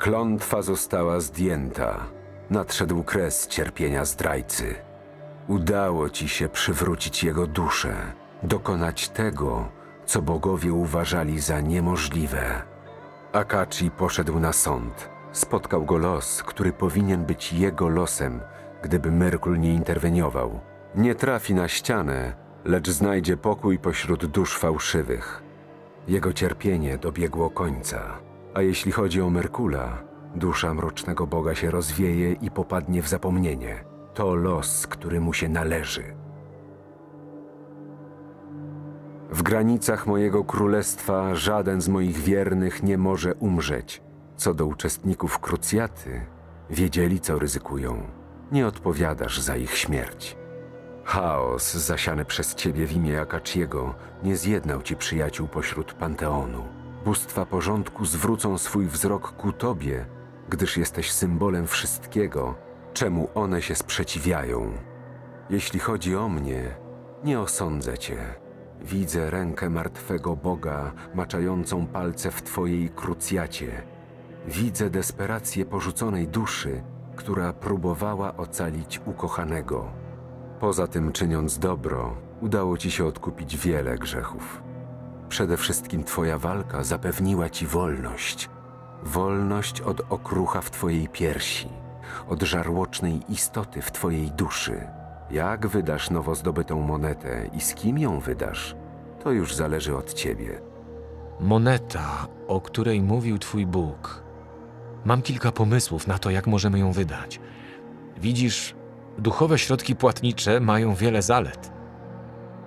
Klątwa została zdjęta. Nadszedł kres cierpienia zdrajcy. Udało ci się przywrócić jego duszę, dokonać tego, co bogowie uważali za niemożliwe. Akachi poszedł na sąd. Spotkał go los, który powinien być jego losem, gdyby Merkul nie interweniował. Nie trafi na ścianę, lecz znajdzie pokój pośród dusz fałszywych. Jego cierpienie dobiegło końca. A jeśli chodzi o Merkula, dusza mrocznego boga się rozwieje i popadnie w zapomnienie. To los, który mu się należy. W granicach mojego królestwa żaden z moich wiernych nie może umrzeć. Co do uczestników krucjaty, wiedzieli, co ryzykują. Nie odpowiadasz za ich śmierć. Chaos zasiany przez ciebie w imię Akachiego nie zjednał ci przyjaciół pośród Panteonu. Bóstwa porządku zwrócą swój wzrok ku tobie, gdyż jesteś symbolem wszystkiego, czemu one się sprzeciwiają. Jeśli chodzi o mnie, nie osądzę cię. Widzę rękę martwego Boga maczającą palce w twojej krucjacie. Widzę desperację porzuconej duszy, która próbowała ocalić ukochanego. Poza tym, czyniąc dobro, udało ci się odkupić wiele grzechów. Przede wszystkim twoja walka zapewniła ci wolność. Wolność od okrucha w twojej piersi, od żarłocznej istoty w twojej duszy. Jak wydasz nowo zdobytą monetę i z kim ją wydasz, to już zależy od ciebie. Moneta, o której mówił twój Bóg. Mam kilka pomysłów na to, jak możemy ją wydać. Widzisz, duchowe środki płatnicze mają wiele zalet.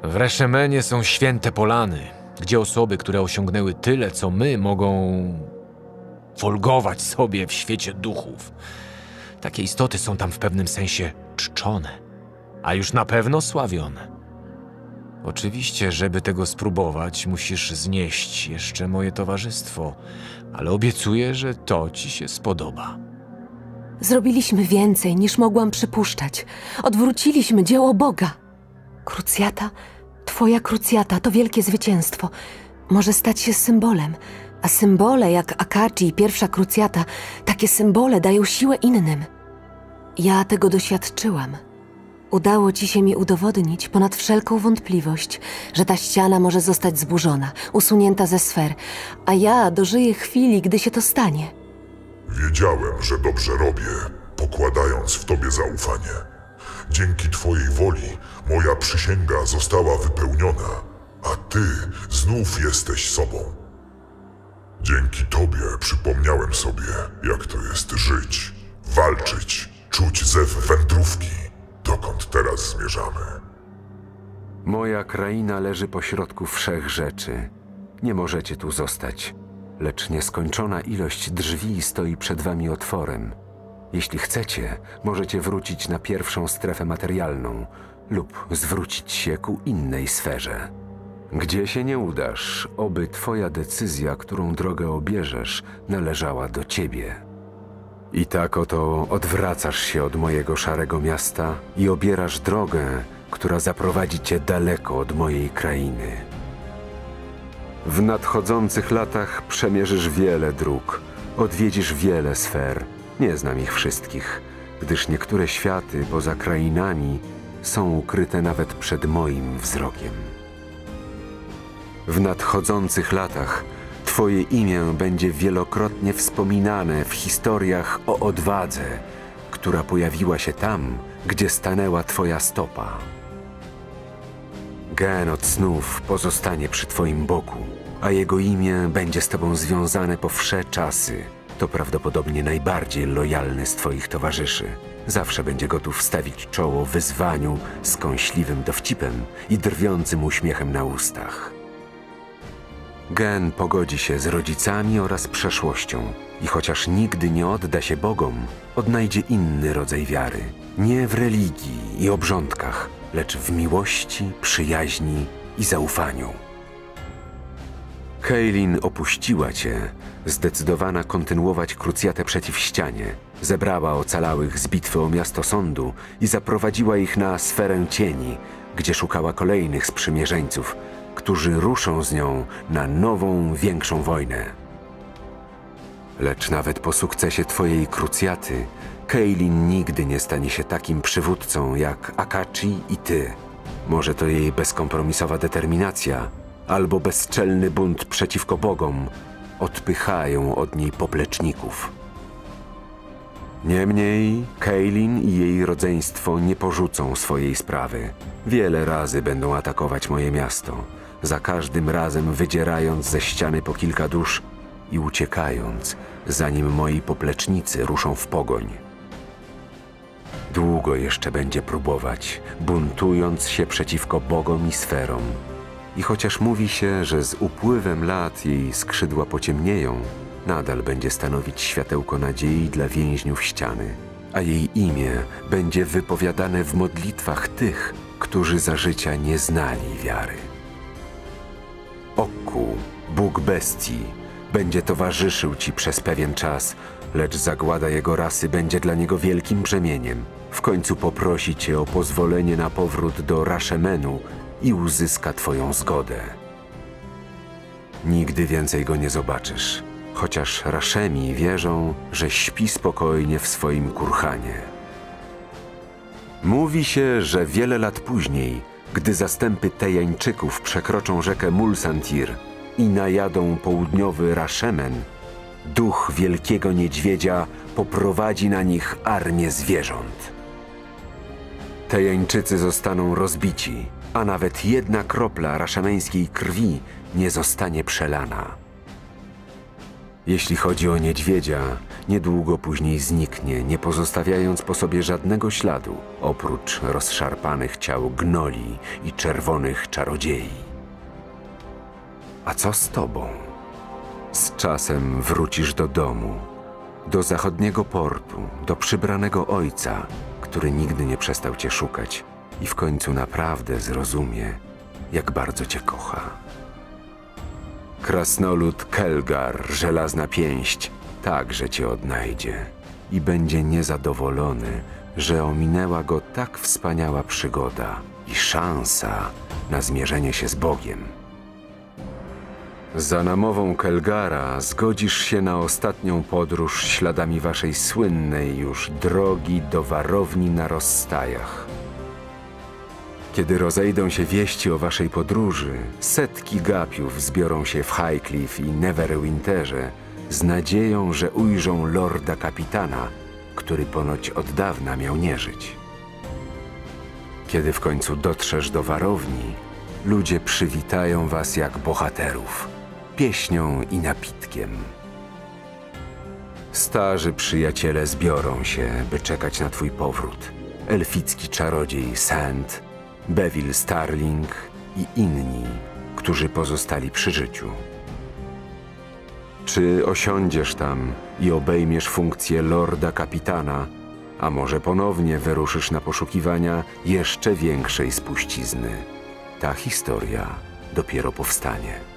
W Reszemenie są święte polany, gdzie osoby, które osiągnęły tyle, co my, mogą folgować sobie w świecie duchów. Takie istoty są tam w pewnym sensie czczone, a już na pewno sławione. Oczywiście, żeby tego spróbować, musisz znieść jeszcze moje towarzystwo, ale obiecuję, że to ci się spodoba. Zrobiliśmy więcej niż mogłam przypuszczać. Odwróciliśmy dzieło Boga. Krucjata, twoja krucjata to wielkie zwycięstwo. Może stać się symbolem, a symbole jak Akachi i pierwsza krucjata, takie symbole dają siłę innym. Ja tego doświadczyłam. Udało ci się mi udowodnić ponad wszelką wątpliwość, że ta ściana może zostać zburzona, usunięta ze sfer, a ja dożyję chwili, gdy się to stanie. Wiedziałem, że dobrze robię, pokładając w tobie zaufanie. Dzięki twojej woli moja przysięga została wypełniona, a ty znów jesteś sobą. Dzięki tobie przypomniałem sobie, jak to jest żyć, walczyć, czuć zew wędrówki, dokąd teraz zmierzamy. Moja kraina leży pośrodku wszech rzeczy. Nie możecie tu zostać, lecz nieskończona ilość drzwi stoi przed wami otworem. Jeśli chcecie, możecie wrócić na pierwszą strefę materialną lub zwrócić się ku innej sferze. Gdzie się nie udasz, oby twoja decyzja, którą drogę obierzesz, należała do ciebie. I tak oto odwracasz się od mojego szarego miasta i obierasz drogę, która zaprowadzi cię daleko od mojej krainy. W nadchodzących latach przemierzysz wiele dróg, odwiedzisz wiele sfer. Nie znam ich wszystkich, gdyż niektóre światy poza krainami są ukryte nawet przed moim wzrokiem. W nadchodzących latach Twoje imię będzie wielokrotnie wspominane w historiach o odwadze, która pojawiła się tam, gdzie stanęła Twoja stopa. Gen od snów pozostanie przy Twoim boku, a jego imię będzie z Tobą związane po wsze czasy. To prawdopodobnie najbardziej lojalny z Twoich towarzyszy. Zawsze będzie gotów stawić czoło wyzwaniu z kąśliwym dowcipem i drwiącym uśmiechem na ustach. Gen pogodzi się z rodzicami oraz przeszłością i chociaż nigdy nie odda się Bogom, odnajdzie inny rodzaj wiary. Nie w religii i obrządkach, lecz w miłości, przyjaźni i zaufaniu. Heilin opuściła cię, zdecydowana kontynuować krucjatę przeciw ścianie. Zebrała ocalałych z bitwy o miasto sądu i zaprowadziła ich na sferę cieni, gdzie szukała kolejnych sprzymierzeńców, którzy ruszą z nią na nową, większą wojnę. Lecz nawet po sukcesie twojej krucjaty, Keilin nigdy nie stanie się takim przywódcą jak Akachi i ty. Może to jej bezkompromisowa determinacja, albo bezczelny bunt przeciwko bogom odpychają od niej popleczników. Niemniej Keilin i jej rodzeństwo nie porzucą swojej sprawy. Wiele razy będą atakować moje miasto, za każdym razem wydzierając ze ściany po kilka dusz i uciekając, zanim moi poplecznicy ruszą w pogoń. Długo jeszcze będzie próbować, buntując się przeciwko bogom i sferom. I chociaż mówi się, że z upływem lat jej skrzydła pociemnieją, nadal będzie stanowić światełko nadziei dla więźniów ściany, a jej imię będzie wypowiadane w modlitwach tych, którzy za życia nie znali wiary. Okku, Bóg bestii, będzie towarzyszył ci przez pewien czas, lecz zagłada jego rasy będzie dla niego wielkim brzemieniem. W końcu poprosi cię o pozwolenie na powrót do Raszemenu i uzyska twoją zgodę. Nigdy więcej go nie zobaczysz, chociaż Raszemi wierzą, że śpi spokojnie w swoim kurhanie. Mówi się, że wiele lat później, gdy zastępy Tejańczyków przekroczą rzekę Mulsantir i najadą południowy Raszemen, duch wielkiego niedźwiedzia poprowadzi na nich armię zwierząt. Tejańczycy zostaną rozbici, a nawet jedna kropla raszemeńskiej krwi nie zostanie przelana. Jeśli chodzi o niedźwiedzia, niedługo później zniknie, nie pozostawiając po sobie żadnego śladu, oprócz rozszarpanych ciał gnoli i czerwonych czarodziei. A co z tobą? Z czasem wrócisz do domu, do zachodniego portu, do przybranego ojca, który nigdy nie przestał cię szukać i w końcu naprawdę zrozumie, jak bardzo cię kocha. Krasnolud Kelgar, żelazna pięść, także cię odnajdzie i będzie niezadowolony, że ominęła go tak wspaniała przygoda i szansa na zmierzenie się z Bogiem. Za namową Kelgara zgodzisz się na ostatnią podróż śladami waszej słynnej już drogi do warowni na rozstajach. Kiedy rozejdą się wieści o waszej podróży, setki gapiów zbiorą się w Highcliff i Neverwinterze z nadzieją, że ujrzą lorda kapitana, który ponoć od dawna miał nie żyć. Kiedy w końcu dotrzesz do warowni, ludzie przywitają was jak bohaterów, pieśnią i napitkiem. Starzy przyjaciele zbiorą się, by czekać na twój powrót. Elficki czarodziej Sand, Bevil Starling i inni, którzy pozostali przy życiu. Czy osiądziesz tam i obejmiesz funkcję lorda kapitana, a może ponownie wyruszysz na poszukiwania jeszcze większej spuścizny? Ta historia dopiero powstanie.